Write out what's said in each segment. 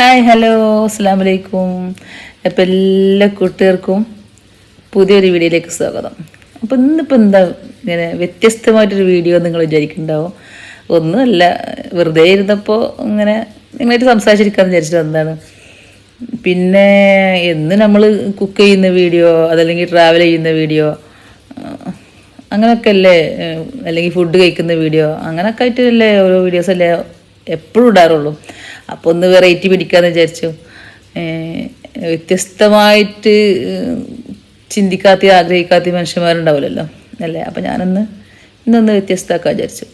Hi hello അസ്സാം വലൈക്കും അപ്പം എല്ലാ കുട്ടികൾക്കും പുതിയൊരു വീഡിയോയിലേക്ക് സ്വാഗതം. അപ്പം ഇന്നിപ്പോൾ എന്താ ഇങ്ങനെ വ്യത്യസ്തമായിട്ടൊരു വീഡിയോ നിങ്ങൾ വിചാരിക്കുന്നുണ്ടാവും? ഒന്നുമല്ല വെറുതെ ഇരുന്നപ്പോൾ ഇങ്ങനെ നിങ്ങളായിട്ട് സംസാരിച്ചിരിക്കാമെന്ന് വിചാരിച്ചത് എന്താണ്? പിന്നെ എന്ന് നമ്മൾ കുക്ക് ചെയ്യുന്ന വീഡിയോ അതല്ലെങ്കിൽ ട്രാവൽ ചെയ്യുന്ന വീഡിയോ അങ്ങനെയൊക്കെ അല്ലേ? അല്ലെങ്കിൽ ഫുഡ് കഴിക്കുന്ന വീഡിയോ അങ്ങനെയൊക്കെ ആയിട്ടല്ലേ ഓരോ വീഡിയോസ് അല്ലേ എപ്പോഴും ഇടാറുള്ളൂ. അപ്പോൾ ഒന്ന് വെറൈറ്റി പിടിക്കാമെന്ന് വിചാരിച്ചു. വ്യത്യസ്തമായിട്ട് ചിന്തിക്കാത്ത ആഗ്രഹിക്കാത്ത മനുഷ്യന്മാരുണ്ടാവില്ലല്ലോ. അല്ലേ? അപ്പോൾ ഞാനൊന്ന് ഇന്നൊന്ന് വ്യത്യസ്തമാക്കാൻ വിചാരിച്ചു.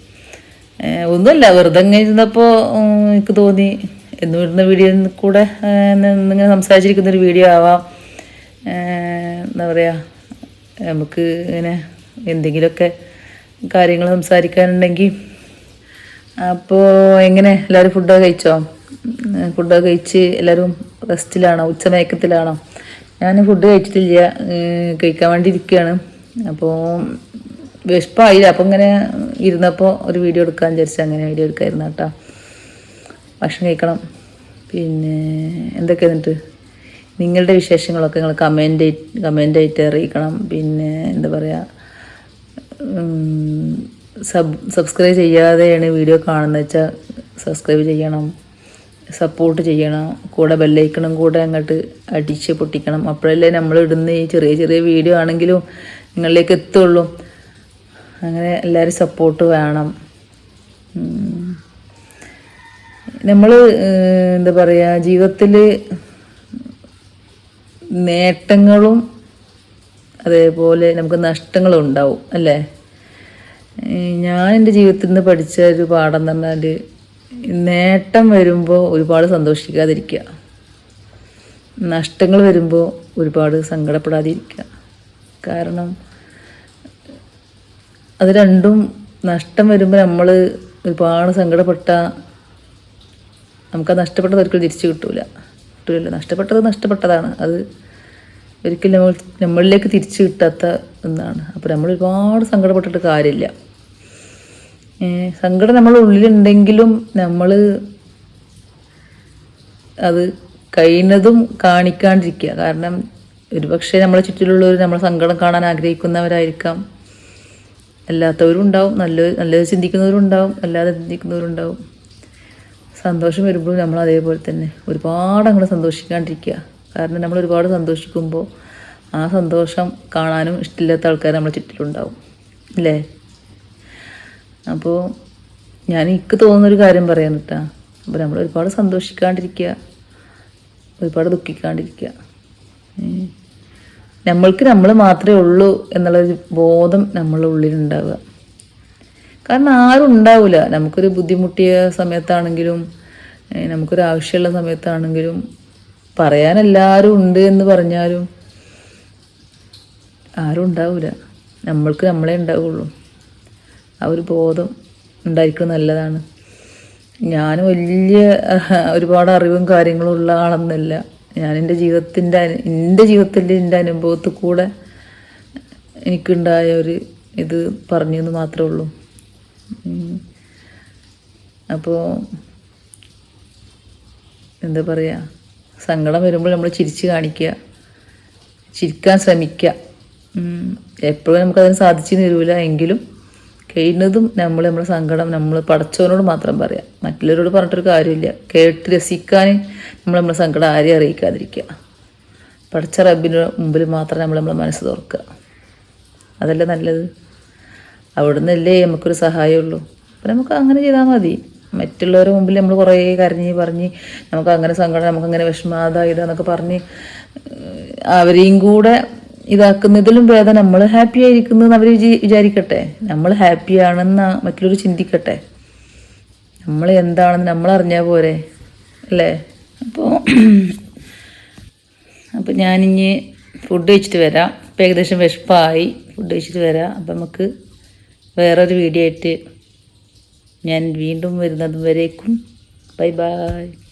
ഒന്നുമല്ല വെറുതെ ഇരുന്നപ്പോൾ എനിക്ക് തോന്നി എന്ന് വരുന്ന വീഡിയോ കൂടെ ഇങ്ങനെ സംസാരിച്ചിരിക്കുന്ന ഒരു വീഡിയോ ആവാം. എന്താ പറയുക നമുക്ക് ഇങ്ങനെ എന്തെങ്കിലുമൊക്കെ കാര്യങ്ങൾ സംസാരിക്കാനുണ്ടെങ്കിൽ അപ്പോൾ എങ്ങനെ? എല്ലാവരും ഫുഡൊക്കെ കഴിച്ചോ? ഫുഡൊക്കെ കഴിച്ച് എല്ലാവരും റെസ്റ്റിലാണോ? ഉച്ചമയക്കത്തിലാണോ ഞാൻ ഫുഡ് കഴിച്ചിട്ടില്ല. കഴിക്കാൻ വേണ്ടി ഇരിക്കുകയാണ് അപ്പോൾ വിഷപ്പായില്ല അപ്പോൾ ഇങ്ങനെ ഇരുന്നപ്പോൾ ഒരു വീഡിയോ എടുക്കാൻ വിചാരിച്ചു അങ്ങനെ വീഡിയോ എടുക്കായിരുന്നു കേട്ടോ. ഭക്ഷണം കഴിക്കണം. പിന്നെ എന്തൊക്കെ എന്നിട്ട്? നിങ്ങളുടെ വിശേഷങ്ങളൊക്കെ നിങ്ങൾ കമന്റ് കമന്റ് ആയിട്ട് അറിയിക്കണം. പിന്നെ എന്താ പറയുക സബ് സബ്സ്ക്രൈബ് ചെയ്യാതെയാണ് വീഡിയോ കാണുന്നത് വെച്ചാൽ സബ്സ്ക്രൈബ് ചെയ്യണം സപ്പോർട്ട് ചെയ്യണം കൂടെ ബെല്ലൈക്കണം കൂടെ അങ്ങോട്ട് അടിച്ച് പൊട്ടിക്കണം. അപ്പോഴല്ലേ നമ്മൾ ഇടുന്ന ഈ ചെറിയ ചെറിയ വീഡിയോ ആണെങ്കിലും നിങ്ങളിലേക്ക് എത്തുള്ളൂ. അങ്ങനെ എല്ലാവരും സപ്പോർട്ട് വേണം. നമ്മൾ എന്താ പറയുക ജീവിതത്തിൽ നേട്ടങ്ങളും അതേപോലെ നമുക്ക് നഷ്ടങ്ങളും ഉണ്ടാവും അല്ലേ? ഞാൻ എന്റെ ജീവിതത്തിൽ നിന്ന് പഠിച്ച ഒരു പാഠം എന്ന് പറഞ്ഞാൽ നേട്ടം വരുമ്പോൾ ഒരുപാട് സന്തോഷിക്കാതിരിക്കുക. നഷ്ടങ്ങൾ വരുമ്പോൾ ഒരുപാട് സങ്കടപ്പെടാതിരിക്കുക. കാരണം അത് രണ്ടും നഷ്ടം വരുമ്പോൾ നമ്മൾ ഒരുപാട് സങ്കടപ്പെട്ട നമുക്ക് ആ നഷ്ടപ്പെട്ടത് ഒരിക്കലും തിരിച്ചു കിട്ടൂല. കിട്ടൂല നഷ്ടപ്പെട്ടത് നഷ്ടപ്പെട്ടതാണ്. അത് ഒരിക്കലും നമ്മൾ നമ്മളിലേക്ക് തിരിച്ചു കിട്ടാത്ത ഒന്നാണ്. അപ്പോൾ നമ്മൾ ഒരുപാട് സങ്കടപ്പെട്ടിട്ട് കാര്യമില്ല. സങ്കടം നമ്മൾ ഉള്ളിലുണ്ടെങ്കിലും നമ്മൾ അത് കഴിയുന്നതും കാണിക്കാണ്ടിരിക്കുക. കാരണം ഒരുപക്ഷെ നമ്മളെ ചുറ്റിലുള്ളവർ നമ്മൾ സങ്കടം കാണാൻ ആഗ്രഹിക്കുന്നവരായിരിക്കാം. അല്ലാത്തവരും ഉണ്ടാവും. നല്ല നല്ലത് ചിന്തിക്കുന്നവരും ഉണ്ടാവും. അല്ലാതെ ചിന്തിക്കുന്നവരും ഉണ്ടാവും. സന്തോഷം വരുമ്പോഴും നമ്മൾ അതേപോലെ തന്നെ ഒരുപാട് അങ്ങോട്ട് സന്തോഷിക്കാണ്ടിരിക്കുക. കാരണം നമ്മൾ ഒരുപാട് സന്തോഷിക്കുമ്പോൾ ആ സന്തോഷം കാണാനും ഇഷ്ടമില്ലാത്ത ആൾക്കാർ നമ്മളെ ചുറ്റിലുണ്ടാവും. അല്ലേ? അപ്പോൾ ഞാൻ എനിക്ക് തോന്നുന്നൊരു കാര്യം പറയാൻ കേട്ടാ അപ്പോൾ നമ്മൾ ഒരുപാട് സന്തോഷിക്കാണ്ടിരിക്കുക ഒരുപാട് ദുഃഖിക്കാണ്ടിരിക്കുക. നമ്മൾക്ക് നമ്മൾ മാത്രമേ ഉള്ളൂ എന്നുള്ളൊരു ബോധം നമ്മളുടെ ഉള്ളിലുണ്ടാവുക. കാരണം ആരും ഉണ്ടാവില്ല നമുക്കൊരു ബുദ്ധിമുട്ടിയ സമയത്താണെങ്കിലും നമുക്കൊരു ആവശ്യമുള്ള സമയത്താണെങ്കിലും പറയാൻ എല്ലാവരും ഉണ്ട് എന്ന് പറഞ്ഞാലും ആരും ഉണ്ടാവില്ല നമ്മൾക്ക് നമ്മളെ ഉണ്ടാവുള്ളൂ. ആ ഒരു ബോധം ഉണ്ടായിരിക്കുന്നത് നല്ലതാണ്. ഞാൻ വലിയ ഒരുപാട് അറിവും കാര്യങ്ങളും ഉള്ള ആളൊന്നുമല്ല. ഞാൻ എന്റെ ജീവിതത്തിന്റെ എന്റെ ജീവിതത്തിന്റെ എന്റെ അനുഭവത്തിൽ കൂടെ എനിക്കുണ്ടായ ഒരു ഇത് പറഞ്ഞു എന്ന് മാത്രമേ ഉള്ളൂ. അപ്പോൾ എന്താ പറയുക സങ്കടം വരുമ്പോൾ നമ്മൾ ചിരിച്ച് കാണിക്കുക ചിരിക്കാൻ ശ്രമിക്കുക. എപ്പോഴും നമുക്കതിന് സാധിച്ചു തരൂല എങ്കിലും കഴിയുന്നതും നമ്മൾ നമ്മുടെ സങ്കടം നമ്മൾ പടച്ചവനോട് മാത്രം പറയാം. മറ്റുള്ളവരോട് പറഞ്ഞിട്ടൊരു കാര്യമില്ല. കേട്ട് രസിക്കാൻ നമ്മൾ നമ്മുടെ സങ്കടം ആരെയും അറിയിക്കാതിരിക്കുക. പഠിച്ച റബിന് മുമ്പിൽ മാത്രം നമ്മൾ നമ്മളെ മനസ്സ് തുറക്കുക. അതല്ലേ നല്ലത്? അവിടുന്നല്ലേ നമുക്കൊരു സഹായമുള്ളൂ. അപ്പം നമുക്ക് അങ്ങനെ ചെയ്താൽ മതി. മറ്റുള്ളവരുടെ മുമ്പിൽ നമ്മൾ കുറേ കരഞ്ഞ് പറഞ്ഞ് നമുക്ക് അങ്ങനെ സങ്കടം നമുക്കങ്ങനെ വിഷമാതാ ഇതാന്നൊക്കെ പറഞ്ഞ് അവരെയും കൂടെ ഇതാക്കുന്നതിലും ഭേദം നമ്മൾ ഹാപ്പി ആയിരിക്കുന്നതെന്ന് അവർ വിചാരിക്കട്ടെ. നമ്മൾ ഹാപ്പി ആണെന്ന് മറ്റുള്ളവർ ചിന്തിക്കട്ടെ. നമ്മൾ എന്താണെന്ന് നമ്മൾ അറിഞ്ഞാൽ പോരെ. അല്ലേ? അപ്പോൾ അപ്പോൾ ഞാനിഞ്ഞ് ഫുഡ് കഴിച്ചിട്ട് വരാം. ഇപ്പം ഏകദേശം വിഷപ്പായി ഫുഡ് കഴിച്ചിട്ട് വരാം. അപ്പം നമുക്ക് വേറൊരു വീഡിയോ ആയിട്ട് ഞാൻ വീണ്ടും വരുന്നത് വരേക്കും. Bye bye